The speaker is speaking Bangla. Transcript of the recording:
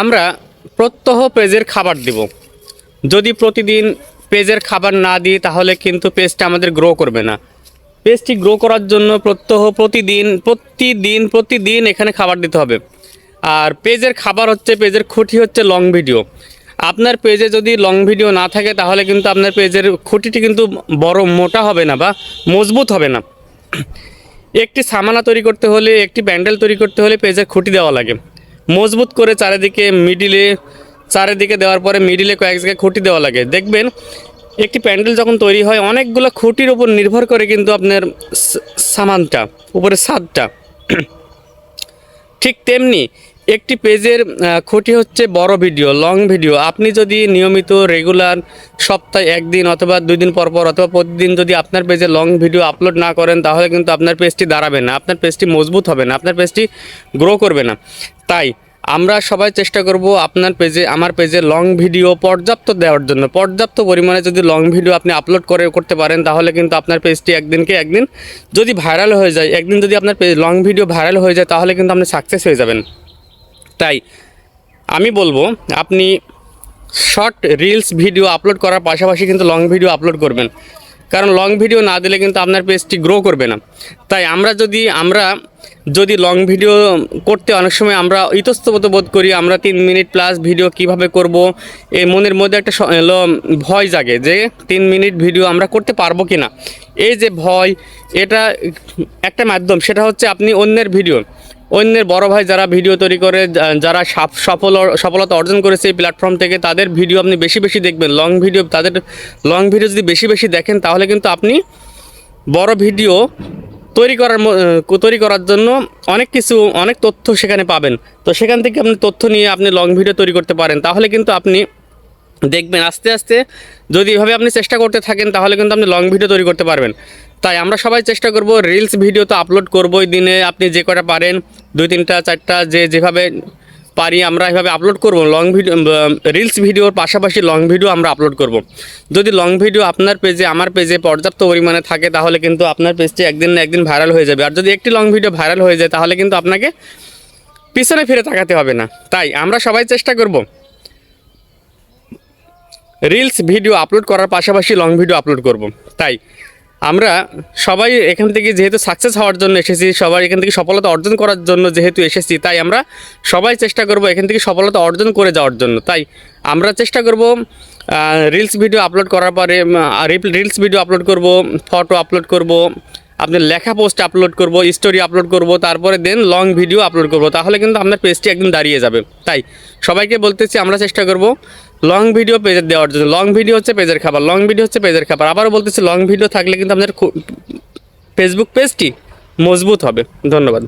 আমরা প্রত্যহ পেজের খাবার দিব। যদি প্রতিদিন পেজের খাবার না দিই, তাহলে কিন্তু পেজটা আমাদের গ্রো করবে না। পেজটি গ্রো করার জন্য প্রত্যহ প্রতিদিন প্রতিদিন প্রতিদিন এখানে খাবার দিতে হবে। আর পেজের খাবার হচ্ছে, পেজের খুঁটি হচ্ছে লং ভিডিও আপনার পেজে যদি লং ভিডিও না থাকে, তাহলে কিন্তু আপনার পেজের খুঁটিটি কিন্তু বড় মোটা হবে না বা মজবুত হবে না। একটি সামানা তৈরি করতে হলে, একটি ব্যান্ডেল তৈরি করতে হলে পেজের খুঁটি দেওয়া লাগে। মজবুত করে চারিদিকে মিডিলে চারিদিকে দেওয়ার পরে মিডিলে কয়েক জায়গায় খুঁটি দেওয়া লাগে। দেখবেন, একটি প্যান্ডেল যখন তৈরি হয়, অনেকগুলো খুঁটির উপর নির্ভর করে কিন্তু আপনার সামানটা, উপরে ছাদটা। ঠিক তেমনি একটি পেজের খুঁটি হচ্ছে বড় ভিডিও লং ভিডিও আপনি যদি নিয়মিত রেগুলার সপ্তাহে একদিন অথবা দুই দিন পর পর অথবা প্রতিদিন যদি আপনার পেজে লং ভিডিও আপলোড না করেন, তাহলে কিন্তু আপনার পেজটি দাঁড়াবে না। আপনার পেজটি মজবুত হবে না। আপনার পেজটি গ্রো করবে না। তাই আমরা সবাই চেষ্টা করব আপনার পেজে আমার পেজে লং ভিডিও পর্যাপ্ত দেওয়ার জন্য। পর্যাপ্ত পরিমাণে যদি লং ভিডিও আপনি আপলোড করে করতে পারেন, তাহলে কিন্তু আপনার পেজটি একদিনকে একদিন যদি ভাইরাল হয়ে যায়, একদিন যদি আপনার পেজ লং ভিডিও ভাইরাল হয়ে যায়, তাহলে কিন্তু আপনি সাকসেস হয়ে যাবেন। তাই আমি বলব, আপনি শর্ট রিলস ভিডিও আপলোড করার পাশাপাশি কিন্তু লং ভিডিও আপলোড করবেন। কারণ লং ভিডিও না দিলে কিন্তু আপনার পেজটি গ্রো করবে না। তাই আমরা যদি আমরা যদি লং ভিডিও করতে অনেক সময় আমরা ইতস্তত বোধ করি, আমরা তিন মিনিট প্লাস ভিডিও কীভাবে করব এই মনের মধ্যে একটা ভয় জাগে যে তিন মিনিট ভিডিও আমরা করতে পারব কি না এই যে ভয়, এটা একটা মাধ্যম, সেটা হচ্ছে আপনি অন্যের ভিডিও অন্যের বড় ভাই যারা ভিডিও তৈরি করে যারা সাফ- সফল সফলতা অর্জন করেছে এই প্ল্যাটফর্ম থেকে, তাদের ভিডিও আপনি বেশি বেশি দেখবেন। লং ভিডিও তাদের লং ভিডিও যদি বেশি বেশি দেখেন, তাহলে কিন্তু আপনি বড় ভিডিও তৈরি করার তৈরি করার জন্য অনেক কিছু, অনেক তথ্য সেখানে পাবেন। তো সেখান থেকে আপনি তথ্য নিয়ে আপনি লং ভিডিও তৈরি করতে পারেন। তাহলে কিন্তু আপনি দেখবেন, আস্তে আস্তে যদি এভাবে আপনি চেষ্টা করতে থাকেন, তাহলে কিন্তু আপনি লং ভিডিও তৈরি করতে পারবেন। তাই আমরা সবাই চেষ্টা করব রিলস ভিডিও তো আপলোড করবোই দিনে। আপনি যে কটা পারেন, দুই তিনটা, চারটা, যে যেভাবে পারি আমরা এভাবে আপলোড করব। লং ভিডিও রিলস ভিডিওর পাশাপাশি লং ভিডিও আমরা আপলোড করব। যদি লং ভিডিও আপনার পেজে আমার পেজে পর্যাপ্ত পরিমাণে থাকে, তাহলে কিন্তু আপনার পেজটি একদিন না একদিন ভাইরাল হয়ে যাবে। আর যদি একটি লং ভিডিও ভাইরাল হয়ে যায়, তাহলে কিন্তু আপনাকে পিছনে ফিরে তাকাতে হবে না। তাই আমরা সবাই চেষ্টা করব। রিলস ভিডিও আপলোড করার পাশাপাশি লং ভিডিও আপলোড করব। তাই আমরা সবাই এখান থেকে যেহেতু সাকসেস হওয়ার জন্য এসেছি, সবাই এখান থেকে সফলতা অর্জন করার জন্য যেহেতু এসেছি, তাই আমরা সবাই চেষ্টা করব এখান থেকে সফলতা অর্জন করে যাওয়ার জন্য। তাই আমরা চেষ্টা করব রিলস ভিডিও আপলোড করার পরে রিলস ভিডিও আপলোড করব ফটো আপলোড করব আপনার লেখা পোস্ট আপলোড করব স্টোরি আপলোড করব, তারপরে দেন লং ভিডিও আপলোড করব, তাহলে কিন্তু আপনার পেজটি একদিন দাঁড়িয়ে যাবে। তাই সবাইকে বলতেছি, আমরা চেষ্টা করব লং ভিডিও পেজের দেওয়ার জন্য। লং ভিডিও হচ্ছে পেজের খাবার লং ভিডিও হচ্ছে পেজের খাবার। আবারও বলতেছি লং ভিডিও থাকলে কিন্তু আপনার ফেসবুক পেজটি মজবুত হবে। ধন্যবাদ।